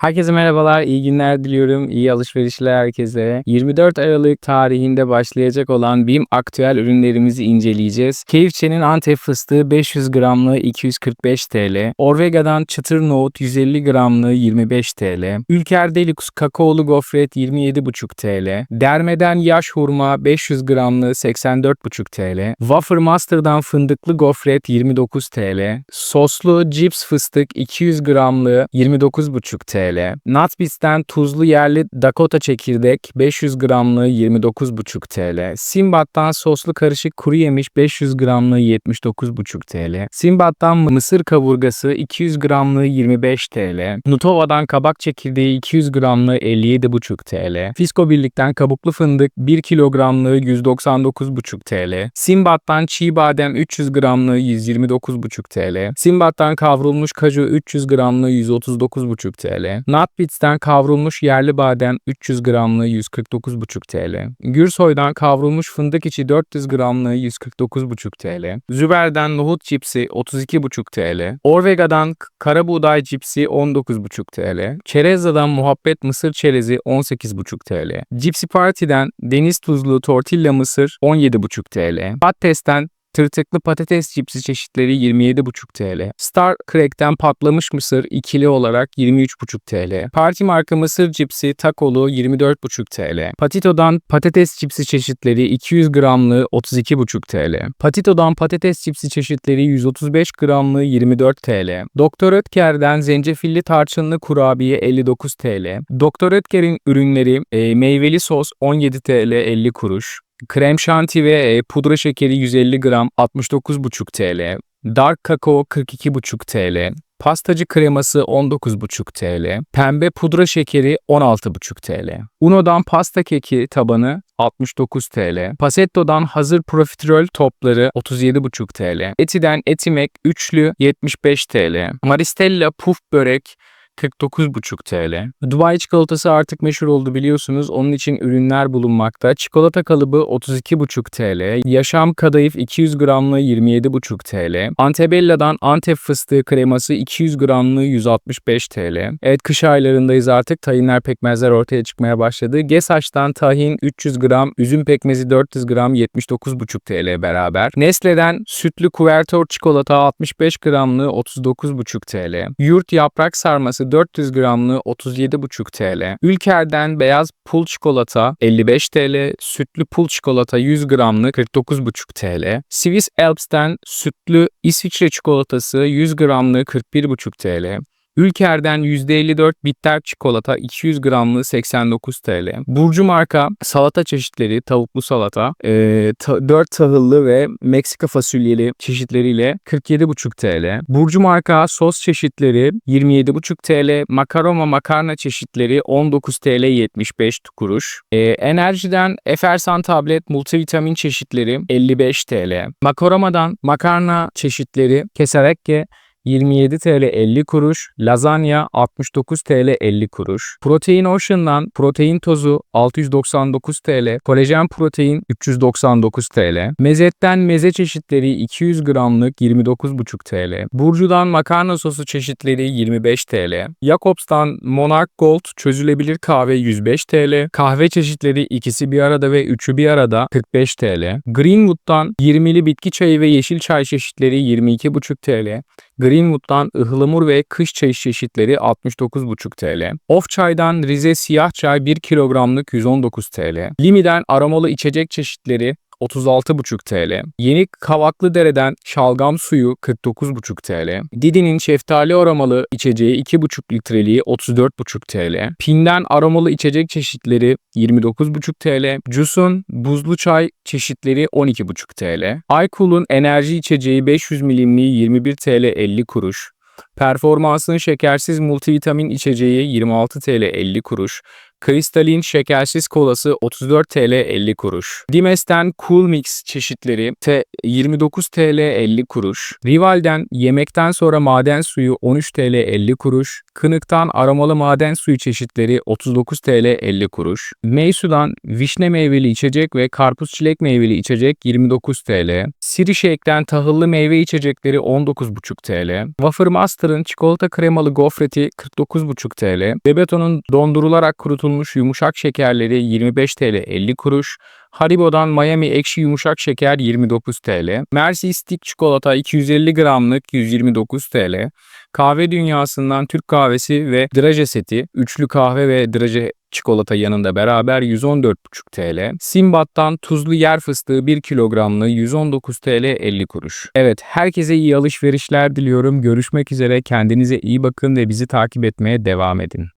Herkese merhabalar, iyi günler diliyorum, iyi alışverişler herkese. 24 Aralık tarihinde başlayacak olan BİM aktüel ürünlerimizi inceleyeceğiz. Keyifçe'nin Antep fıstığı 500 gramlığı 245 TL, Orvega'dan çıtır nohut 150 gramlığı 25 TL, Ülker Deluxe kakaolu gofret 27,5 TL, Derme'den yaş hurma 500 gramlığı 84,5 TL, Wafer Master'dan fındıklı gofret 29 TL, soslu cips fıstık 200 gramlığı 29,5 TL, Nutbits'ten tuzlu yerli Dakota çekirdek 500 gramlığı 29,5 TL, Simbat'tan soslu karışık kuru yemiş 500 gramlığı 79,5 TL, Simbat'tan mısır kaburgası 200 gramlığı 25 TL, Nutova'dan kabak çekirdeği 200 gramlığı 57,5 TL, Fisko Birlik'ten kabuklu fındık 1 kilogramlığı 199,5 TL, Simbat'tan çiğ badem 300 gramlığı 129,5 TL, Simbat'tan kavrulmuş kaju 300 gramlığı 139,5 TL, Nutbits'ten kavrulmuş yerli badem 300 gramlığı 149,5 TL, Gürsoy'dan kavrulmuş fındık içi 400 gramlığı 149,5 TL, Züber'den nohut cipsi 32,5 TL, Orvega'dan k- kara buğday cipsi 19,5 TL, Çereza'dan muhabbet mısır çerezi 18,5 TL, Cipsi Party'den deniz tuzlu tortilla mısır 17,5 TL, Patates'ten Tırtıklı patates cipsi çeşitleri 27,5 TL. Star Crack'ten patlamış mısır ikili olarak 23,5 TL. Parti marka mısır cipsi takolu 24,5 TL. Patito'dan patates cipsi çeşitleri 200 gramlığı 32,5 TL. Patito'dan patates cipsi çeşitleri 135 gramlığı 24 TL. Doktor Ötker'den zencefilli tarçınlı kurabiye 59 TL. Doktor Ötker'in ürünleri e, meyveli sos 17 TL 50 kuruş. Krem şanti ve e, pudra şekeri 150 gram 69,5 TL. Dark kakao 42,5 TL. Pastacı kreması 19,5 TL. Pembe pudra şekeri 16,5 TL. Uno'dan pasta keki tabanı 69 TL. Pasetto'dan hazır profiterol topları 37,5 TL. Eti'den Etimek üçlü 75 TL. Maristella puf börek 49,5 TL. Dubai çikolatası artık meşhur oldu biliyorsunuz. Onun için ürünler bulunmakta. Çikolata kalıbı 32,5 TL. Yaşam kadayıf 200 gramlığı 27,5 TL. Antebella'dan Antep fıstığı kreması 200 gramlığı 165 TL. Evet kış aylarındayız artık. Tahinler pekmezler ortaya çıkmaya başladı. Gesaç'tan tahin 300 gram, üzüm pekmezi 400 gram 79,5 TL beraber. Nestle'den sütlü kuvertor çikolata 65 gramlığı 39,5 TL. Yurt yaprak sarması 400 gramlığı 37,5 TL. Ülker'den beyaz pul çikolata 55 TL, sütlü pul çikolata 100 gramlık 49,5 TL. Swiss Alps'ten sütlü İsviçre çikolatası 100 gramlığı 41,5 TL. Ülker'den %54 bitter çikolata 200 gramlığı 89 TL. Burcu marka salata çeşitleri, tavuklu salata, e, ta- 4 tahıllı ve Meksika fasulyeli çeşitleriyle 47,5 TL. Burcu marka sos çeşitleri 27,5 TL. Makaroma makarna çeşitleri 19 TL 75 kuruş. E, enerjiden Efersan tablet multivitamin çeşitleri 55 TL. Makaroma'dan makarna çeşitleri keserekke 27 TL 50 kuruş, lazanya 69 TL 50 kuruş, Protein Ocean'dan protein tozu 699 TL, kolajen protein 399 TL, Mezet'ten meze çeşitleri 200 gramlık 29,5 TL, Burcu'dan makarna sosu çeşitleri 25 TL, Jacobs'tan Monarch Gold çözülebilir kahve 105 TL, kahve çeşitleri ikisi bir arada ve üçü bir arada 45 TL, Greenwood'dan 20'li bitki çayı ve yeşil çay çeşitleri 22,5 TL, Greenwood'dan ıhlamur ve kış çayı çeşitleri 69,5 TL. Of Çay'dan Rize siyah çay 1 kilogramlık 119 TL. Limi'den aromalı içecek çeşitleri 36,5 TL. Yeni Kavaklı Dere'den şalgam suyu 49,5 TL. Didi'nin şeftali aromalı içeceği 2,5 litreliği 34,5 TL. Pin'den aromalı içecek çeşitleri 29,5 TL. Juice'un buzlu çay çeşitleri 12,5 TL. Aykul'un enerji içeceği 500 milimliği 21 TL 50 kuruş. Performansın şekersiz multivitamin içeceği 26 TL 50 kuruş. Kristalin şekersiz kolası 34 TL 50 kuruş. Dimes'ten Cool Mix çeşitleri te 29 TL 50 kuruş. Rival'den yemekten sonra maden suyu 13 TL 50 kuruş. Kınık'tan aromalı maden suyu çeşitleri 39 TL 50 kuruş. Meysu'dan vişne meyveli içecek ve karpuz çilek meyveli içecek 29 TL. Siri Shake'den tahıllı meyve içecekleri 19,5 TL. Wafer Monster'ın çikolata kremalı gofreti 49,5 TL. Bebeto'nun dondurularak kurutulmuş yumuşak şekerleri 25 TL 50 kuruş. Haribo'dan Miami ekşi yumuşak şeker 29 TL. Mercy Stick çikolata 250 gramlık 129 TL. Kahve dünyasından Türk kahvesi ve draje seti, üçlü kahve ve draje çikolata yanında beraber 114,5 TL. Simbat'tan tuzlu yer fıstığı 1 kilogramlı 119 TL 50 kuruş. Evet herkese iyi alışverişler diliyorum. Görüşmek üzere kendinize iyi bakın ve bizi takip etmeye devam edin.